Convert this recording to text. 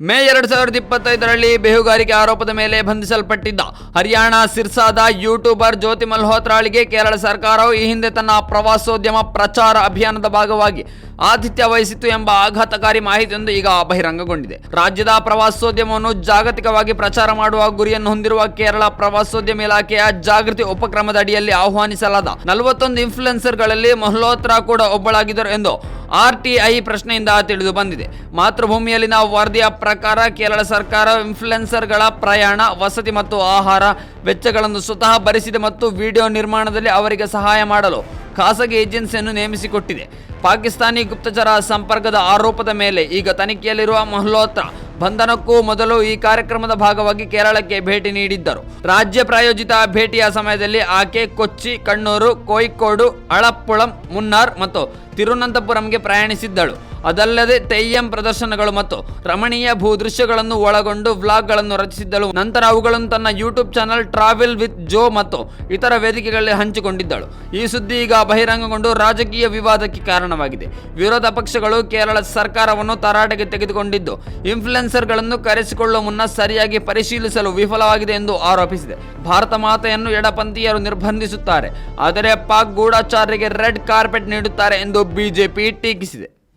ಮೇ ಎರಡು ಸಾವಿರದ ಇಪ್ಪತ್ತೈದರಲ್ಲಿ ಬೇಹುಗಾರಿಕೆ ಆರೋಪದ ಮೇಲೆ ಬಂಧಿಸಲ್ಪಟ್ಟಿದ್ದ ಹರಿಯಾಣ ಸಿರ್ಸಾದ ಯೂಟ್ಯೂಬರ್ ಜ್ಯೋತಿ ಮಲ್ಹೋತ್ರಾಳಿಗೆ ಕೇರಳ ಸರ್ಕಾರವು ಈ ಹಿಂದೆ ತನ್ನ ಪ್ರವಾಸೋದ್ಯಮ ಪ್ರಚಾರ ಅಭಿಯಾನದ ಭಾಗವಾಗಿ ಆತಿಥ್ಯ ವಹಿಸಿತ್ತು ಎಂಬ ಆಘಾತಕಾರಿ ಮಾಹಿತಿಯೊಂದು ಈಗ ಬಹಿರಂಗಗೊಂಡಿದೆ. ರಾಜ್ಯದ ಪ್ರವಾಸೋದ್ಯಮವನ್ನು ಜಾಗತಿಕವಾಗಿ ಪ್ರಚಾರ ಮಾಡುವ ಗುರಿಯನ್ನು ಹೊಂದಿರುವ ಕೇರಳ ಪ್ರವಾಸೋದ್ಯಮ ಇಲಾಖೆಯ ಜಾಗೃತಿ ಉಪಕ್ರಮದ ಅಡಿಯಲ್ಲಿ ಆಹ್ವಾನಿಸಲಾದ ನಲವತ್ತೊಂದು ಇನ್ಫ್ಲುಯೆನ್ಸರ್ಗಳಲ್ಲಿ ಮಲ್ಹೋತ್ರಾ ಕೂಡ ಒಬ್ಬಳಾಗಿದ್ದರು ಎಂದು ಆರ್ಟಿಐ ಪ್ರಶ್ನೆಯಿಂದ ತಿಳಿದು ಬಂದಿದೆ. ಮಾತೃಭೂಮಿಯಲ್ಲಿನ ವರದಿಯ ಪ್ರಕಾರ ಕೇರಳ ಸರ್ಕಾರ ಇನ್ಫ್ಲುಯೆನ್ಸರ್ಗಳ ಪ್ರಯಾಣ, ವಸತಿ ಮತ್ತು ಆಹಾರ ವೆಚ್ಚಗಳನ್ನು ಸ್ವತಃ ಭರಿಸಿದೆ ಮತ್ತು ವಿಡಿಯೋ ನಿರ್ಮಾಣದಲ್ಲಿ ಅವರಿಗೆ ಸಹಾಯ ಮಾಡಲು ಖಾಸಗಿ ಏಜೆನ್ಸಿಯನ್ನು ನೇಮಿಸಿಕೊಟ್ಟಿದೆ. ಪಾಕಿಸ್ತಾನಿ ಗುಪ್ತಚರ ಸಂಪರ್ಕದ ಆರೋಪದ ಮೇಲೆ ಈಗ ತನಿಖೆಯಲ್ಲಿರುವ ಮಹ್ಲೋತ್ರಾ ಬಂಧನಕ್ಕೂ ಮೊದಲು ಈ ಕಾರ್ಯಕ್ರಮದ ಭಾಗವಾಗಿ ಕೇರಳಕ್ಕೆ ಭೇಟಿ ನೀಡಿದ್ದರು. ರಾಜ್ಯ ಪ್ರಾಯೋಜಿತ ಭೇಟಿಯ ಸಮಯದಲ್ಲಿ ಆಕೆ ಕೊಚ್ಚಿ, ಕಣ್ಣೂರು, ಕೋಯಿಕೋಡು, ಅಳಪ್ಪುಳಂ, ಮುನ್ನಾರ್ ಮತ್ತು ತಿರುವನಂತಪುರಂಗೆ ಪ್ರಯಾಣಿಸಿದ್ದಳು. ಅದಲ್ಲದೆ ತೆಯ್ಯಂ ಪ್ರದರ್ಶನಗಳು ಮತ್ತು ರಮಣೀಯ ಭೂದೃಶ್ಯಗಳನ್ನು ಒಳಗೊಂಡು ವ್ಲಾಗ್ಗಳನ್ನು ರಚಿಸಿದ್ದಳು. ನಂತರ ಅವುಗಳನ್ನು ತನ್ನ YouTube channel travel with Jo ಮತ್ತು ಇತರ ವೇದಿಕೆಗಳಲ್ಲಿ ಹಂಚಿಕೊಂಡಿದ್ದಳು. ಈ ಸುದ್ದಿ ಈಗ ಬಹಿರಂಗಗೊಂಡು ರಾಜಕೀಯ ವಿವಾದಕ್ಕೆ ಕಾರಣವಾಗಿದೆ. ವಿರೋಧ ಪಕ್ಷಗಳು ಕೇರಳ ಸರ್ಕಾರವನ್ನು ತರಾಟೆಗೆ ತೆಗೆದುಕೊಂಡಿದ್ದು, ಇನ್ಫ್ಲುಯೆನ್ಸರ್ಗಳನ್ನು ಕರೆಸಿಕೊಳ್ಳುವ ಮುನ್ನ ಸರಿಯಾಗಿ ಪರಿಶೀಲಿಸಲು ವಿಫಲವಾಗಿದೆ ಎಂದು ಆರೋಪಿಸಿದೆ. ಭಾರತ ಮಾತೆಯನ್ನು ಎಡಪಂಥೀಯರು ನಿರ್ಬಂಧಿಸುತ್ತಾರೆ. ಆದರೆ ಪಾಕ್ ಗೂಢಾಚಾರ್ಯರಿಗೆ ರೆಡ್ ಕಾರ್ಪೆಟ್ ನೀಡುತ್ತಾರೆ ಎಂದು ಬಿಜೆಪಿ ಟೀಕಿಸಿದೆ.